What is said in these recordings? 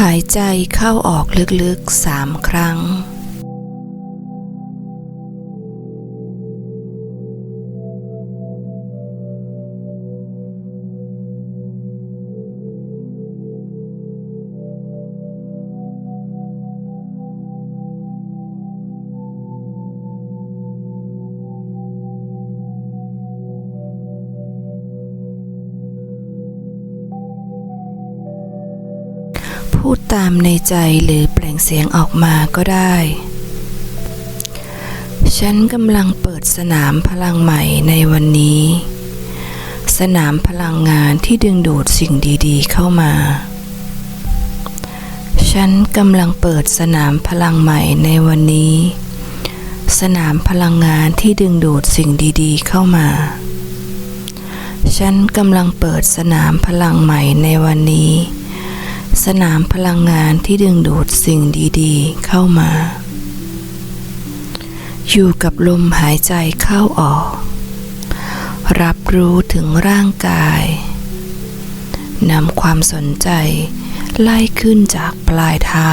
หายใจเข้าออกลึกๆสามครั้ง พูดตามในใจหรือเปล่งเสียงออกมาก็ได้ ฉันกำลังเปิดสนามพลังใหม่ในวันนี้ สนามพลังงานที่ดึงดูดสิ่งดีๆ เข้ามา ฉันกำลังเปิดสนามพลังใหม่ในวันนี้ สนามพลังงานที่ดึงดูดสิ่งดีๆ เข้ามาฉันกำลังเปิดสนามพลังใหม่ในวันนี้ สนามพลังงานที่ดึงดูดสิ่งดีๆ เข้ามา อยู่กับลมหายใจเข้าออก รับรู้ถึงร่างกายนำความสนใจ ไล่ขึ้นจากปลายเท้า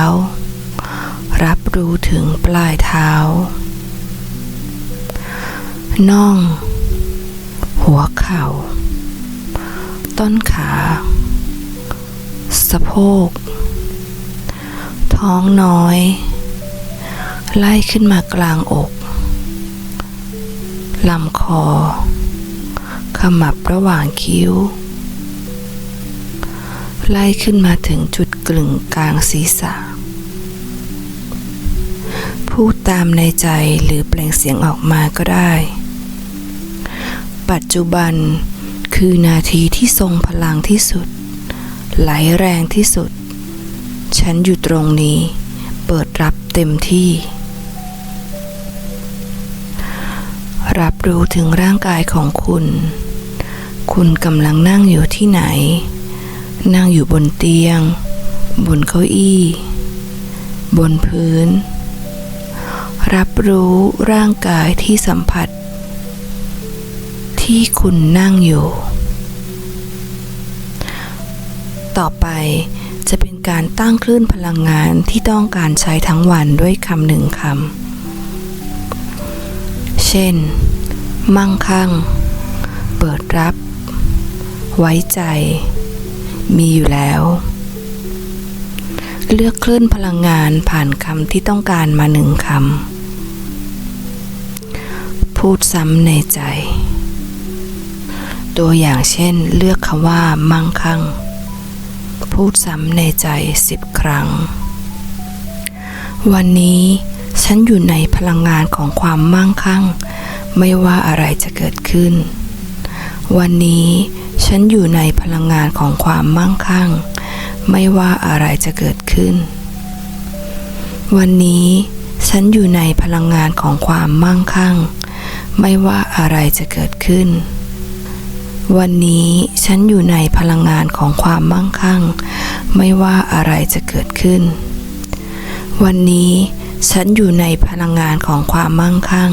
รับรู้ถึงปลายเท้า น่อง หัวเข่า ต้นขา สะโพก ท้องน้อย ไล่ขึ้นมากลางอกลำคอ ขมับระหว่างคิ้ว ไล่ขึ้นมาถึงจุดกลึงกลางศีรษะ พูดตามในใจหรือเปล่งเสียงออกมาก็ได้ ปัจจุบันคือนาทีที่ทรงพลังที่สุด ไหลแรงที่สุด ฉันอยู่ตรงนี้ เปิดรับเต็มที่ รับรู้ถึงร่างกายของคุณ คุณกำลังนั่งอยู่ที่ไหน นั่งอยู่บนเตียง บนเก้าอี้ บนพื้น รับรู้ร่างกายที่สัมผัส ที่คุณนั่งอยู่ ต่อไปจะเป็นการตั้งคลื่นพลังงานที่ต้องการใช้ทั้งวันด้วยคำหนึ่งคำ เช่น มั่งคั่ง เปิดรับ ไว้ใจ มีอยู่แล้ว เลือกคลื่นพลังงานผ่านคำที่ต้องการมาหนึ่งคำ พูดซ้ำในใจ ตัวอย่างเช่น เลือกคำว่ามั่งคั่ง พูดซ้ำในใจสิบครั้ง วันนี้ฉันอยู่ในพลังงานของความมั่งคั่ง ไม่ว่าอะไรจะเกิดขึ้น วันนี้ฉันอยู่ในพลังงานของความมั่งคั่ง ไม่ว่าอะไรจะเกิดขึ้น วันนี้ฉันอยู่ในพลังงานของความมั่งคั่ง ไม่ว่าอะไรจะเกิดขึ้น วันนี้ฉันอยู่ในพลังงานของความมั่งคั่ง ไม่ว่าอะไรจะเกิดขึ้น วันนี้ฉันอยู่ในพลังงานของความมั่งคั่ง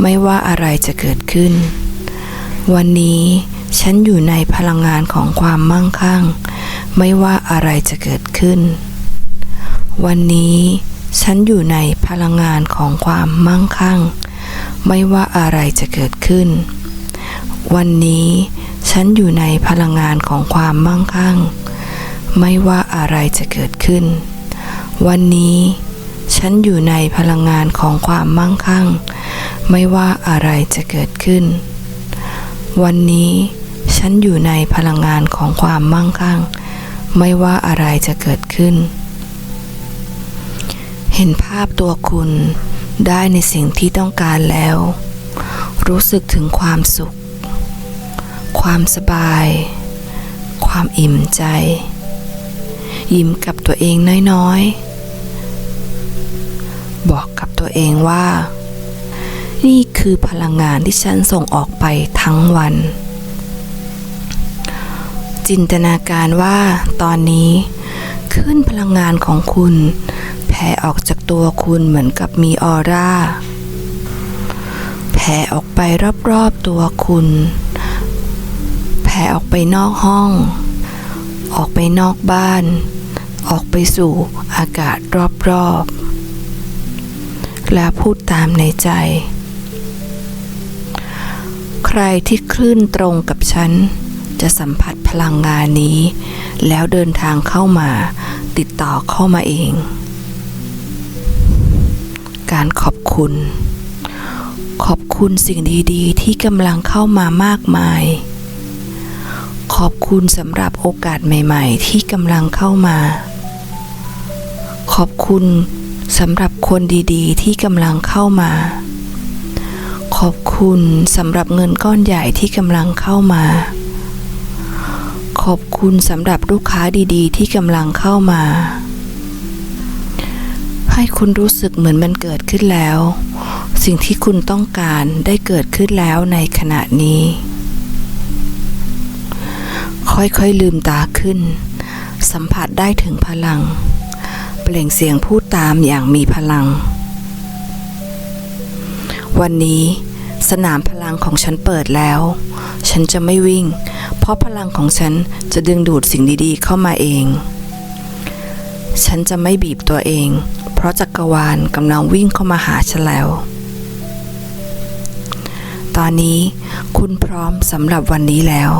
ไม่ว่าอะไรจะเกิดขึ้น วันนี้ฉันอยู่ในพลังงานของความมั่งคั่ง ไม่ว่าอะไรจะเกิดขึ้น วันนี้ฉันอยู่ในพลังงานของความมั่งคั่ง ไม่ว่าอะไรจะเกิดขึ้น วันนี้ฉันอยู่ในพลังงานของความมั่งคั่ง ไม่ว่าอะไรจะเกิดขึ้น วันนี้ฉันอยู่ในพลังงานของความมั่งคั่ง ไม่ว่าอะไรจะเกิดขึ้น วันนี้ฉันอยู่ในพลังงานของความมั่งคั่ง ไม่ว่าอะไรจะเกิดขึ้น เห็นภาพตัวคุณได้ในสิ่งที่ต้องการแล้ว รู้สึกถึงความสุข ความสบาย ความอิ่มใจ ยิ้มกับตัวเองน้อยๆ บอกกับตัวเองว่า นี่คือพลังงานที่ฉันส่งออกไปทั้งวัน จินตนาการว่าตอนนี้ขึ้นพลังงานของคุณแผ่ออกจากตัวคุณเหมือนกับมีออร่าแผ่ออกไปรอบๆตัวคุณ ผ่ออกไปนอกห้อง ออกไปนอกบ้าน ออกไปสู่อากาศรอบๆ และพูดตามในใจ ใครที่คลื่นตรงกับฉัน จะสัมผัสพลังงานนี้ แล้วเดินทางเข้ามาติดต่อเข้ามาเอง การขอบคุณ ขอบคุณสิ่งดีๆ ที่กำลังเข้ามามากมาย ขอบคุณสำหรับโอกาสใหม่ๆ ที่กำลังเข้ามา ขอบคุณสำหรับคนดีๆ ที่กำลังเข้ามา ขอบคุณสำหรับเงินก้อนใหญ่ที่กำลังเข้ามา ขอบคุณสำหรับลูกค้าดีๆ ที่กำลังเข้ามา ให้คุณรู้สึกเหมือนมันเกิดขึ้นแล้ว สิ่งที่คุณต้องการได้เกิดขึ้นแล้วในขณะนี้ ค่อยๆลืมตาขึ้น สัมผัสได้ถึงพลัง เปล่งเสียงพูดตามอย่างมีพลัง วันนี้สนามพลังของฉันเปิดแล้ว ฉันจะไม่วิ่ง เพราะพลังของฉันจะดึงดูดสิ่งดีๆเข้ามาเอง ฉันจะไม่บีบตัวเอง เพราะจักรวาลกำลังวิ่งเข้ามาหาฉันแล้ว ตอนนี้คุณพร้อมสำหรับวันนี้แล้ว